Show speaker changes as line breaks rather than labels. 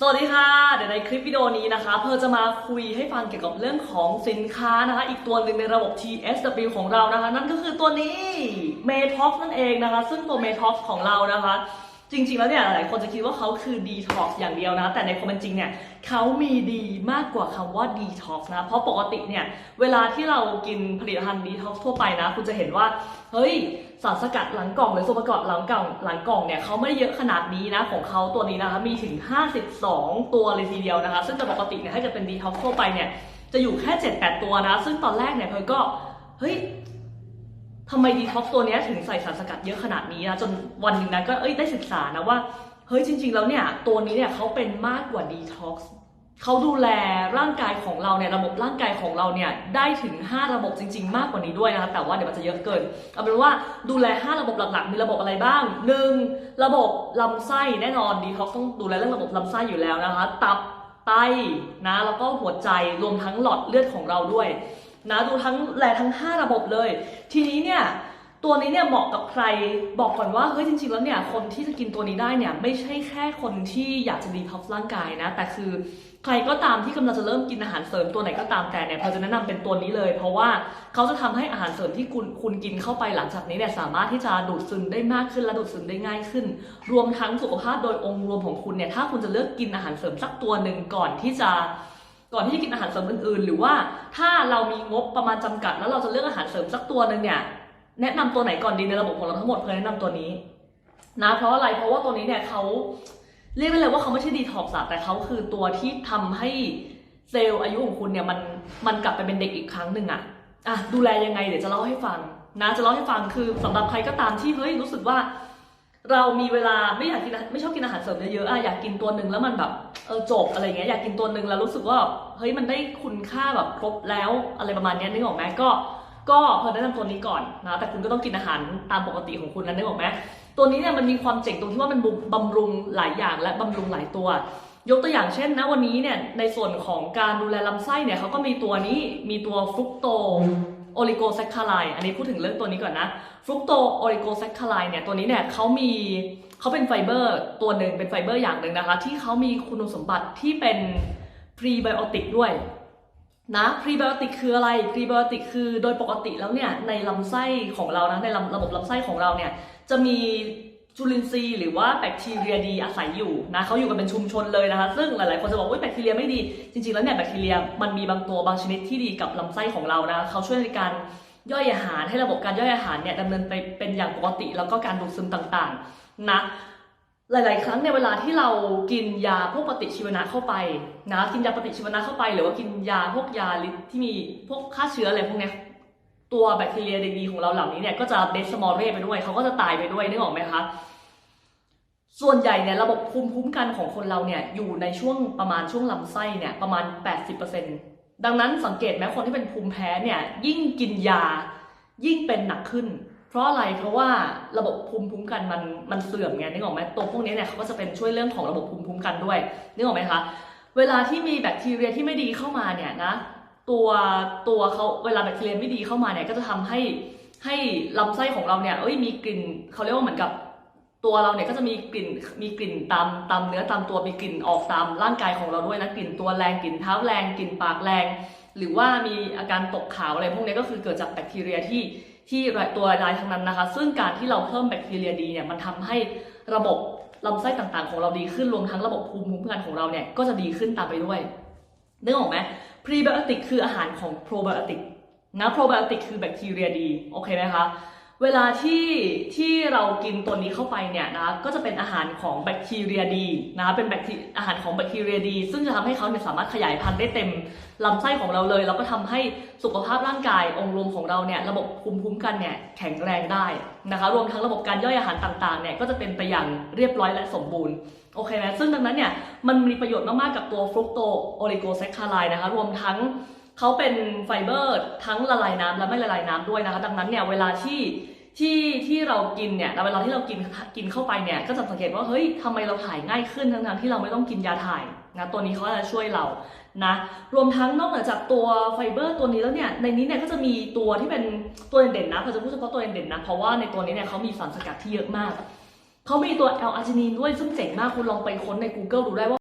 สวัสดีค่ะ เดี๋ยวในคลิปวิดีโอนี้นะคะเพอจะมาคุยให้ฟังเกี่ยวกับเรื่องของสินค้านะคะ อีกตัวหนึ่งในระบบ TSW ของเรานะคะ นั่นก็คือตัวนี้ m a t o x นั่นเองนะคะ ซึ่งตัว m a t o x ของเรานะคะ จริงๆ แล้วเนี่ยหลายคนจะคิดว่าเขาคือ Detox อย่างเดียวนะ แต่ในความเป็นจริงเนี่ยเขามีดีมากกว่าคำว่า Detox นะ เพราะปกติเนี่ยเวลาที่เรากินผลิตภัณฑ์ Detox ทั่วไปนะ คุณจะเห็นว่า เฮ้ย สารสกัดหลังกล่องหรือส่วนประกอบหลังกล่องหลังกล่องเนี่ยเขาไม่ได้เยอะขนาดนี้นะ ของเขาตัวนี้นะคะมีถึง 52 ตัวเลยทีเดียวนะคะ ซึ่งแต่ปกติเนี่ยถ้าเกิดเป็น Detox ทั่วไปเนี่ยจะอยู่แค่ 7-8 ตัวนะ ซึ่งตอนแรกเนี่ยเพลก็เฮ้ย ทำไมดีท็อกตัวนี้ถึงใส่สารสกัดเยอะขนาดนี้นะจนวันหนึ่งนะก็เอ้ยได้ศึกษานะว่าเฮ้ยจริง ๆ แล้วเนี่ยตัวนี้เนี่ยเขาเป็นมากกว่าดีท็อกซ์เขาดูแลร่างกายของเราเนี่ยระบบร่างกายของเราเนี่ยได้ถึง 5 ระบบจริง ๆ มากกว่านี้ด้วยนะคะแต่ว่าเดี๋ยวมันจะเยอะเกินเอาเป็นว่าดูแล 5 ระบบหลักๆ มีระบบอะไรบ้าง 1. ระบบลำไส้แน่นอนดีท็อกต้องดูแลเรื่องระบบลำไส้อยู่แล้วนะคะ ตับไตนะแล้วก็หัวใจรวมทั้งหลอดเลือดของเราด้วย นะดูทั้งแลทั้ง 5 ระบบเลย ทีนี้เนี่ยตัวนี้เนี่ยเหมาะกับใครบอกก่อนว่าเฮ้ยจริงๆแล้วเนี่ยคนที่จะกินตัวนี้ได้เนี่ยไม่ใช่แค่คนที่อยากจะดีท็อกซ์ร่างกายนะ แต่คือใครก็ตามที่กำลังจะเริ่มกินอาหารเสริมตัวไหนก็ตามแต่เนี่ยเราจะแนะนำเป็นตัวนี้เลย เพราะว่าเขาจะทำให้อาหารเสริมที่คุณคุณกินเข้าไปหลังจากนี้เนี่ยสามารถที่จะดูดซึมได้มากขึ้นและดูดซึมได้ง่ายขึ้น รวมทั้งสุขภาพโดยองค์รวมของคุณเนี่ยถ้าคุณจะเลือกกินอาหารเสริมสักตัวหนึ่งก่อนที่จะ ก่อนที่จะกินอาหารเสริมอื่นๆ หรือว่าถ้าเรามีงบประมาณจำกัด แล้วเราจะเลือกอาหารเสริมสักตัวหนึ่งเนี่ยแนะนำตัวไหนก่อนดีในระบบของเราทั้งหมดเพื่อแนะนำตัวนี้นะเพราะอะไรเพราะว่าตัวนี้เนี่ยเขาเรียกได้เลยว่าเขาไม่ใช่ดีท็อกซ์แต่เขาคือตัวที่ทำให้เซลล์อายุของคุณเนี่ยมันมันกลับไปเป็นเด็กอีกครั้งหนึ่งอะอะดูแลยังไงเดี๋ยวจะเล่าให้ฟังนะจะเล่าให้ฟังคือสำหรับใครก็ตามที่เฮ้ยรู้สึกว่า เรามีเวลาไม่อยากกินไม่ชอบกินอาหารเสริมเยอะๆอะอยากกินตัวหนึ่งแล้วมันแบบเออจบอะไรเงี้ยอยากกินตัวหนึ่งแล้วรู้สึกว่าเฮ้ยมันได้คุณค่าแบบครบแล้วอะไรประมาณนี้นึกออกไหมก็ ก็เพอแนะนำตัวนี้ก่อนนะแต่คุณก็ต้องกินอาหารตามปกติของคุณนะนึกออกไหมตัวนี้เนี่ยมันมีความเจ๋งตรงที่ว่ามันบำรุงหลายอย่างและบำรุงหลายตัวยกตัวอย่างเช่นนะวันนี้เนี่ยในส่วนของการดูแลลำไส้เนี่ยเขาก็มีตัวนี้มีตัวฟรุกโต โอลิโกแซคคาไลอันนี้พูดถึงเรื่องตัวนี้ก่อนนะฟรุกโตโอลิโกแซคคาไลเนี่ยตัวนี้เนี่ยเขามีเขาเป็นไฟเบอร์ตัวหนึ่งเป็นไฟเบอร์อย่างหนึ่งนะคะ ที่เขามีคุณสมบัติที่เป็นพรีไบโอติกด้วยนะพรีไบโอติกคืออะไรพรีไบโอติกคือโดยปกติแล้วเนี่ยในลำไส้ของเรานะในระบบลำไส้ของเราเนี่ยจะมี จุลินทรีย์หรือว่าแบคทีเรียดีอาศัยอยู่นะเขาอยู่กันเป็นชุมชนเลยนะคะ ซึ่งหลายๆ คนจะบอกว่าแบคทีเรียไม่ดี จริงๆ แล้วเนี่ยแบคทีเรียมันมีบางตัวบางชนิดที่ดีกับลำไส้ของเรานะเขาช่วยในการย่อยอาหารให้ระบบการย่อยอาหารเนี่ยดำเนินไปเป็นอย่างปกติ แล้วก็การดูดซึมต่างๆนะหลาย ๆ ครั้งในเวลาที่เรากินยาพวกปฏิชีวนะเข้าไปนะกินยาปฏิชีวนะเข้าไป หรือว่ากินยาพวกยาที่มีพวกฆ่าเชื้ออะไรพวกเนี้ย ตัวแบคทีเรียดีๆของเราเหล่านี้เนี่ยก็จะเดสมอลเรไปด้วยเขาก็จะตายไปด้วยนึกออกไหมคะส่วนใหญ่เนี่ยระบบภูมิคุ้มกันของคนเราเนี่ยอยู่ในช่วงประมาณช่วงลำไส้เนี่ยประมาณ 80%ดังนั้นสังเกตไหมคนที่เป็นภูมิแพ้เนี่ยยิ่งกินยายิ่งเป็นหนักขึ้น เพราะอะไรเพราะว่าระบบภูมิคุ้มกันมันมันเสื่อมไงนึกออกไหมตัวพวกนี้เนี่ยเขาก็จะเป็นช่วยเรื่องของระบบภูมิคุ้มกันด้วยนึกออกไหมคะเวลาที่มีแบคทีเรียที่ไม่ดีเข้ามาเนี่ยนะ ตัวตัวเขาเวลาแบคทีเรียไม่ดีเข้ามาเนี่ยก็จะทำให้ให้ลำไส้ของเราเนี่ยเอ้ยมีกลิ่นเขาเรียกว่าเหมือนกับตัวเราเนี่ยก็จะมีกลิ่นมีกลิ่นตามตามเนื้อตามตัวมีกลิ่นออกตามร่างกายของเราด้วยนะกลิ่นตัวแรงกลิ่นเท้าแรงกลิ่นปากแรง หรือว่ามีอาการตกขาวอะไรพวกนี้ก็คือเกิดจากแบคทีเรียที่ที่ตัวรายทั้งนั้นนะคะ ซึ่งการที่เราเพิ่มแบคทีเรียดีเนี่ยมันทำให้ระบบลำไส้ต่างๆ ของเราดีขึ้นรวมทั้งระบบภูมิคุ้มกันของเราเนี่ยก็จะดีขึ้นตามไปด้วยนึกออกไหม พรีไบโอติกคืออาหารของโปรไบโอติกนะโปรไบโอติกคือแบคทีเรียดี โอเคไหมคะ เวลาที่ที่เรากินตัวนี้เข้าไปเนี่ยนะก็จะเป็นอาหารของแบคทีเรียดีนะคะเป็นแบคทีอาหารของแบคทีเรียดี ซึ่งจะทำให้เขาเนี่ยสามารถขยายพันธุ์ได้เต็มลำไส้ของเราเลย แล้วก็ทำให้สุขภาพร่างกายองค์รวมของเราเนี่ยระบบภูมิคุ้มกันเนี่ยแข็งแรงได้นะคะรวมทั้งระบบการย่อยอาหารต่างๆเนี่ยก็จะเป็นไปอย่างเรียบร้อยและสมบูรณ์โอเคไหมซึ่งดังนั้นเนี่ยมันมีประโยชน์มากๆกับตัวฟรุกโตโอลิโกแซคคาไลนะคะรวมทั้ง เขาเป็นไฟเบอร์ทั้งละลายน้ำและไม่ละลายน้ำด้วยนะคะ ดังนั้นเนี่ยเวลาที่ที่ที่เรากินเนี่ยเวลาที่เรากินกินเข้าไปเนี่ยก็จะสังเกตว่าเฮ้ยทำไมเราถ่ายง่ายขึ้นทั้งๆที่เราไม่ต้องกินยาถ่ายนะตัวนี้เขาจะช่วยเรานะรวมทั้งนอกเหนือจากตัวไฟเบอร์ตัวนี้แล้วเนี่ยในนี้เนี่ยก็จะมีตัวที่เป็นตัวเด่นๆนะเราจะพูดเฉพาะตัวเด่นๆนะเพราะว่าในตัวนี้เนี่ยเขามีสารสกัดที่เยอะมากเขามีตัวแอลอาร์จินีนด้วยซึ่งเจ๋งมากคุณลองไปค้นใน Google ดูได้ว่า